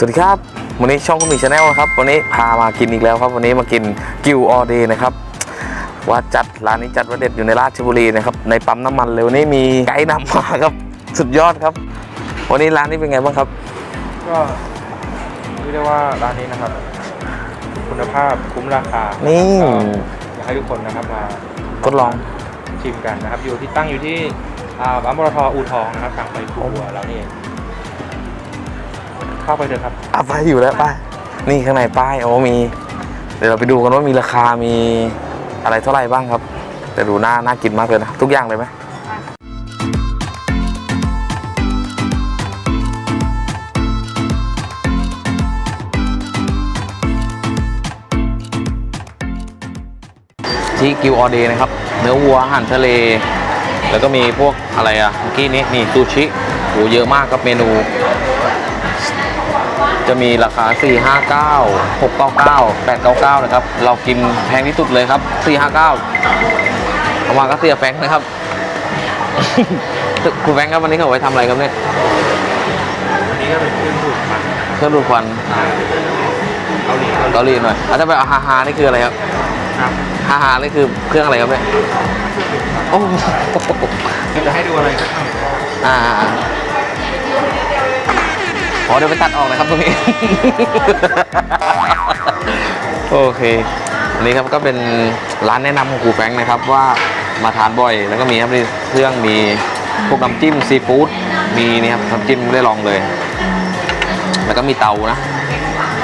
สวัสดีครับ วันนี้ช่องคุณมีชาแนลครับ วันนี้พามากินอีกแล้วครับ วันนี้มากินกิวออเดย์นะครับว่าจัดร้านนี้จัดว่าเด็ดอยู่ในราชบุรีนะครับในปั๊มน้ำมันเลยวันนี้มีไกด์นำมาครับ สุดยอดครับ วันนี้ร้านนี้เป็นไงบ้างครับ ก็เรียกได้ว่าร้านนี้นะครับ คุณภาพคุ้มราคานี่ก็อยากให้ทุกคนนะครับมาทดลองชิมกันนะครับ อยู่ที่ตั้งอยู่ที่อ่าปั๊มปตทอูทองนะครับทางไปคูบัวเรานี่เอง เข้าไปเถอะครับอะไปอยู่แล้วไป้ายนี่ข้างในป้ายโอ้มี เดี๋ยวเราไปดูกันว่ามีราคามีอะไรเท่าไหร่บ้างครับ แต่ดูน่าน่ากินมากเลยนะ ทุกอย่างเลยไหมที่กิวออเดย์นะครับ เนื้อวัวอาหารทะเล แล้วก็มีพวกอะไรอะเมื่อกี้นี้นี่ซูชิโหเยอะมากครับเมนู จะมีราคา 459 699 899 นะครับ เรากินแพงที่สุดเลยครับ 459เอามาก็เสียแฟงค์นะครับ คุณแฟงค์ครับวันนี้เขาเอาไว้ทำอะไรครับเนี่ยอันนี้ก็เป็นเครื่องดูดมันนะครับเครื่องดูดควันเกาหลีเกาหลีหน่อยอาจจะไปเอาฮาฮานี่คืออะไรครับครับฮาฮานี่คือเครื่องอะไรครับเนี่ยโอ้โหจะให้ดูอะไรก็ทำอ่า อ๋อเดี๋ยวไปตัดออกนะครับตรงนี้ โอเค อันนี้ครับก็เป็นร้านแนะนำของครูแฟรงค์นะครับว่ามาทานบ่อย แล้วก็มีครับนี่เครื่องมีพวกน้ำจิ้มซีฟู้ดมีนี่ครับน้ำจิ้มได้ลองเลย แล้วก็มีเตานะ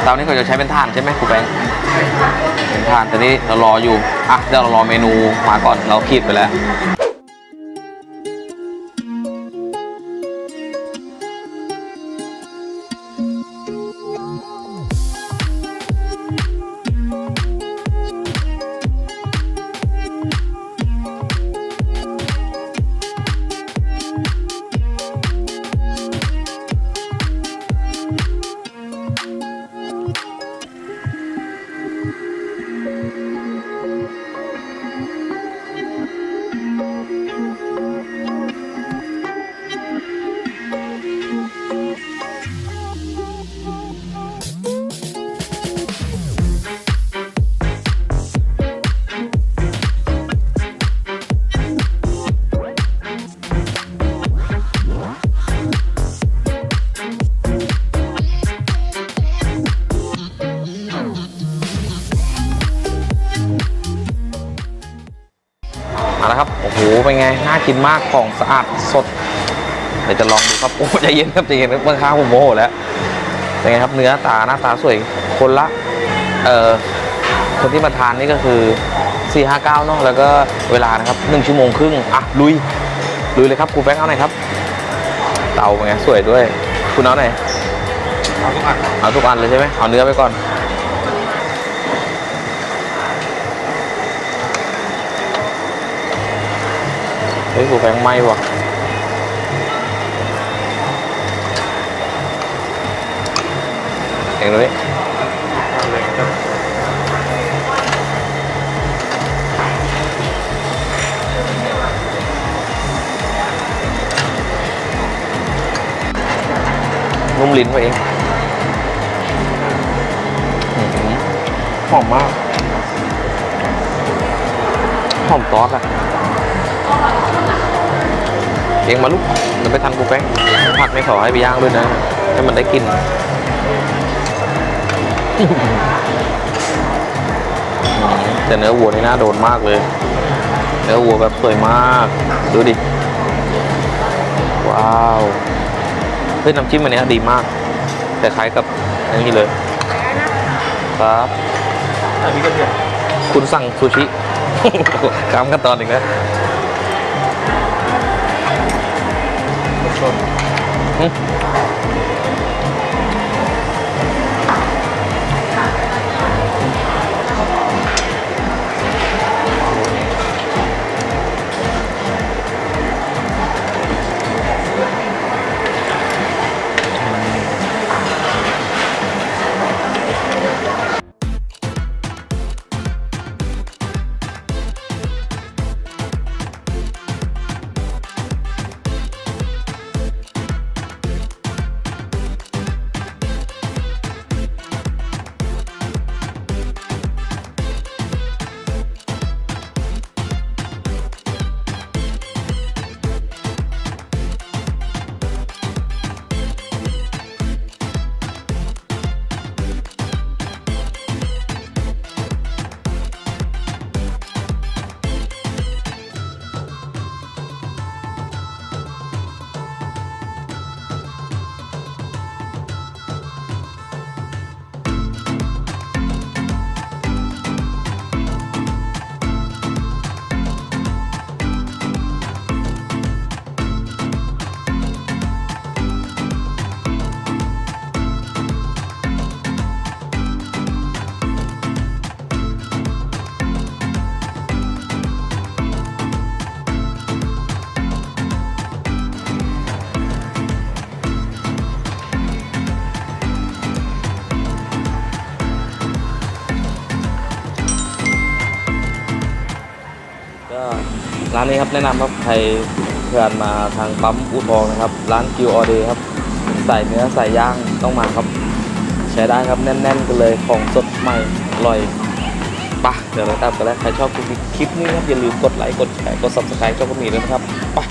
เตานี้เขาจะใช้เป็นถ่านใช่ไหมครูแฟรงค์เป็นถ่านแต่นี้เรารออยู่อะเดี๋ยวเรารอเมนูมาก่อนเราขีดไปแล้ว มาล้วครับ โอ้โห เป็นไง น่ากินมาก ของสะอาดสด เดี๋ยวจะลองดูครับ โอ้ใจเย็นครับใจเย็นครับเมื่อค้าผมโมโหแล้ว เป็นไงครับ เนื้อตาหน้าตาสวย คนละ เอ่อ คนที่มาทานนี่ก็คือ 4 5 9เนาะ แล้วก็เวลานะครับ 1 ชั่วโมงครึ่ง อะ ลุย ลุยเลยครับครูแบงค์เอาไหนครับ เตาเป็นไง สวยด้วย คุณเอาไหน เอาทุกอัน เอาทุกอันเลยใช่ไหมเอาเนื้อไปก่อน เฮ้ยกูแพงไหมว่ะเองดูดิเอาเลยครับนุ่มลิ้นตัวเองอื้อหือหอมมาก หอมซอสอะ เองมาลูกเดี๋ยวไปทานกูแป้งผักไม่ขอให้ไปย่างด้วยนะ ให้มันได้กลิน แต่เนื้อวัวนี่น่าโดนมากเลย เนื้อวัวแบบสวยมาก ดูดิ ว้าว เฮ้ยน้ำจิ้มอันเนี้ยดีมาก แต่คล้ายกับอันนี้เลย ครับอันนี้ก็เดือดคุณสั่งซูชิข้ามขั้นตอนอีกแล้ว Uh -huh. านนี้ครับแนะนำครับใครเพื่อนมาทางปั๊มอูทองนะครับ ร้านกิวออเดย์ครับ ใส่เนื้อใส่ย่างต้องมาครับ ใช้ได้ครับแน่นๆกันเลยของสดใหม่อร่อยปะเดี๋ยวเราตามกันแล้วใครชอบคลิปนี้ครับอย่าลืมกดไลค์กดแชร์กด subscribe ช่องก็มีด้วยนะครับปะ